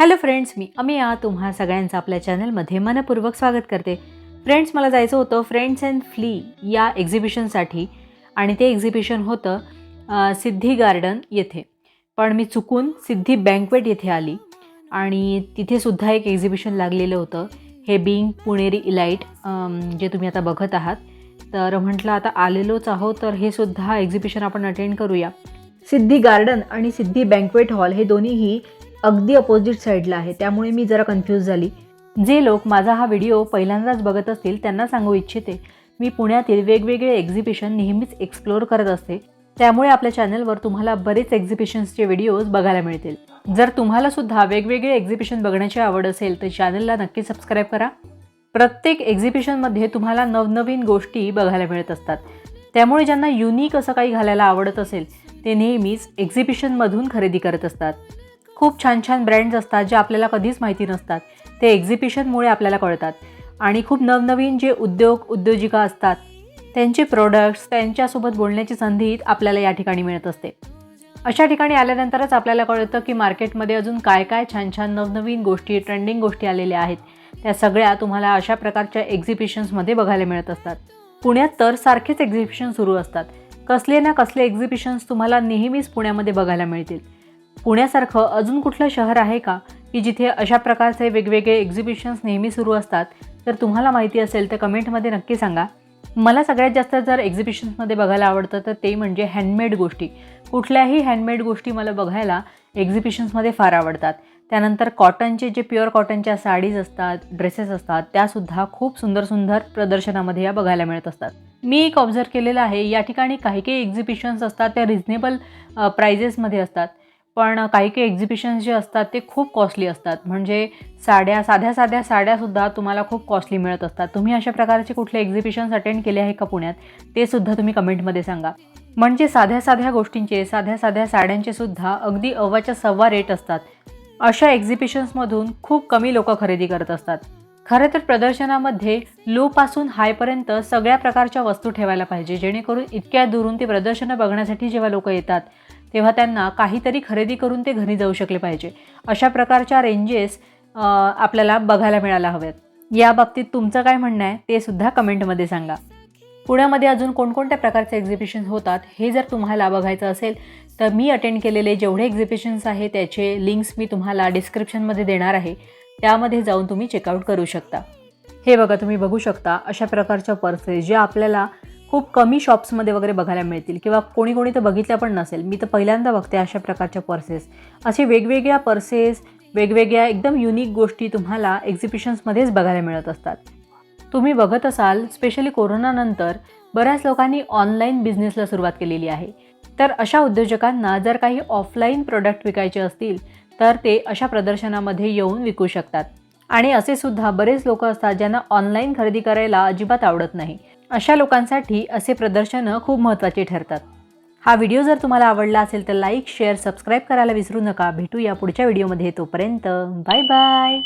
Hello friends मी अमिया. तुम्हा सगळ्यांचं आपल्या चॅनलमध्ये मनपूर्वक स्वागत करते. फ्रेंड्स मला जायचं होतं फ्रेंड्स अँड फ्ली या एक्झिबिशनसाठी आणि ते एक्झिबिशन होतं सिद्धी गार्डन येथे. पण मी चुकून सिद्धी बँकवेट येथे आली. आणि तिथेसुद्धा एक एक्झिबिशन लागलेलं होतं. हे बिंग पुणेरी इलाईट जे तुम्ही आता बघत आहात. तर म्हटलं आता आलेलोच आहोत तर हे सुद्धा एक्झिबिशन आपण अटेंड करूया. सिद्धी गार्डन आणि सिद्धी बँकवेट हॉल हे दोन्हीही अगदी अपोजिट साईडला आहे. त्यामुळे मी जरा कन्फ्यूज झाली. जे लोक माझा हा व्हिडिओ पहिल्यांदाच बघत असतील त्यांना सांगू इच्छिते मी पुण्यातील वेगवेगळे एक्झिबिशन नेहमीच एक्सप्लोअर करत असते. त्यामुळे आपल्या चॅनलवर तुम्हाला बरेच एक्झिबिशन्सचे व्हिडिओज बघायला मिळतील. जर तुम्हाला सुद्धा वेगवेगळे एक्झिबिशन बघण्याची आवड असेल तर चॅनलला नक्की सबस्क्राईब करा. प्रत्येक एक्झिबिशनमध्ये तुम्हाला नवनवीन गोष्टी बघायला मिळत असतात. त्यामुळे ज्यांना युनिक असं काही घालायला आवडत असेल ते नेहमीच एक्झिबिशनमधून खरेदी करत असतात. खूप छान छान ब्रँड्स असतात जे आपल्याला कधीच माहिती नसतात. ते एक्झिबिशनमुळे आपल्याला कळतात. आणि खूप नवनवीन जे उद्योग उद्योजिका असतात त्यांचे प्रोडक्ट्स त्यांच्यासोबत बोलण्याची संधी आपल्याला या ठिकाणी मिळत असते. अशा ठिकाणी आल्यानंतरच आपल्याला कळतं की मार्केटमध्ये अजून काय काय छान छान नवनवीन गोष्टी ट्रेंडिंग गोष्टी आलेल्या आहेत. त्या सगळ्या तुम्हाला अशा प्रकारच्या एक्झिबिशन्समध्ये बघायला मिळत असतात. पुण्यात तर सारखेच एक्झिबिशन सुरू असतात. कसले ना कसले एक्झिबिशन्स तुम्हाला नेहमीच पुण्यामध्ये बघायला मिळतील. पुण्यासारखं अजून कुठलं शहर आहे का की जिथे अशा प्रकारचे वेगवेगळे एक्झिबिशन्स नेहमी सुरू असतात? तर तुम्हाला माहिती असेल तर कमेंटमध्ये नक्की सांगा. मला सगळ्यात जास्त जर एक्झिबिशन्समध्ये बघायला आवडतं तर ते म्हणजे हँडमेड गोष्टी. कुठल्याही हँडमेड गोष्टी मला बघायला एक्झिबिशन्समध्ये फार आवडतात. त्यानंतर कॉटनचे जे प्युअर कॉटनच्या साडीज असतात ड्रेसेस असतात त्यासुद्धा खूप सुंदर सुंदर प्रदर्शनामध्ये या बघायला मिळत असतात. मी एक ऑब्झर्व केलेलं आहे या ठिकाणी काही काही एक्झिबिशन्स असतात त्या रिझनेबल प्राइजेसमध्ये असतात. पण काही काही एक्झिबिशन्स जे असतात ते खूप कॉस्टली असतात. म्हणजे साड्या साध्या साध्या साड्यासुद्धा तुम्हाला खूप कॉस्टली मिळत असतात. तुम्ही अशा प्रकारचे कुठले एक्झिबिशन्स अटेंड केले आहे का पुण्यात? ते सुद्धा तुम्ही कमेंटमध्ये सांगा. म्हणजे साध्या साध्या गोष्टींचे साध्या साध्या साड्यांचे सुद्धा अगदी अव्वाच्या सव्वा रेट असतात. अशा एक्झिबिशन्समधून खूप कमी लोक खरेदी करत असतात. खरं तर प्रदर्शनामध्ये लोपासून हायपर्यंत सगळ्या प्रकारच्या वस्तू ठेवायला पाहिजे जेणेकरून इतक्या दुरून ते प्रदर्शनं बघण्यासाठी जेव्हा लोक येतात तेव्हा त्यांना काहीतरी खरेदी करून ते घरी जाऊ शकले पाहिजे. अशा प्रकारच्या रेंजेस आपल्याला बघायला मिळायला हव्यात. या बाबतीत तुमचं काय म्हणणं आहे ते सुद्धा कमेंटमध्ये सांगा. पुण्यामध्ये अजून कोणकोणत्या प्रकारचे एक्झिबिशन्स होतात हे जर तुम्हाला बघायचं असेल तर मी अटेंड केलेले जेवढे एक्झिबिशन्स आहे त्याचे लिंक्स मी तुम्हाला डिस्क्रिप्शनमध्ये देणार आहे. त्यामध्ये जाऊन तुम्ही चेकआउट करू शकता. हे बघा तुम्ही बघू शकता अशा प्रकारच्या पर्सेस जे आपल्याला खूप कमी शॉप्समध्ये वगैरे बघायला मिळतील किंवा कोणी कोणी तर बघितल्या पण नसेल. मी तर पहिल्यांदा बघते अशा प्रकारच्या पर्सेस असे वेगवेगळ्या पर्सेस वेगवेगळ्या एकदम युनिक गोष्टी तुम्हाला एक्झिबिशन्समध्येच बघायला मिळत असतात. तुम्ही बघत असाल स्पेशली कोरोनानंतर बऱ्याच लोकांनी ऑनलाईन बिझनेसला सुरुवात केलेली आहे. तर अशा उद्योजकांना जर काही ऑफलाईन प्रोडक्ट विकायचे असतील तर ते अशा प्रदर्शनामध्ये येऊन विकू शकतात. आणि असे सुद्धा बरेच लोक असतात ज्यांना ऑनलाईन खरेदी करायला अजिबात आवडत नाही. अशा लोकांसाठी असे प्रदर्शनं खूप महत्त्वाचे ठरतात. हा व्हिडिओ जर तुम्हाला आवडला असेल तर लाईक शेअर सबस्क्राईब करायला विसरू नका. भेटूया पुढच्या व्हिडिओमध्ये तोपर्यंत. Bye bye.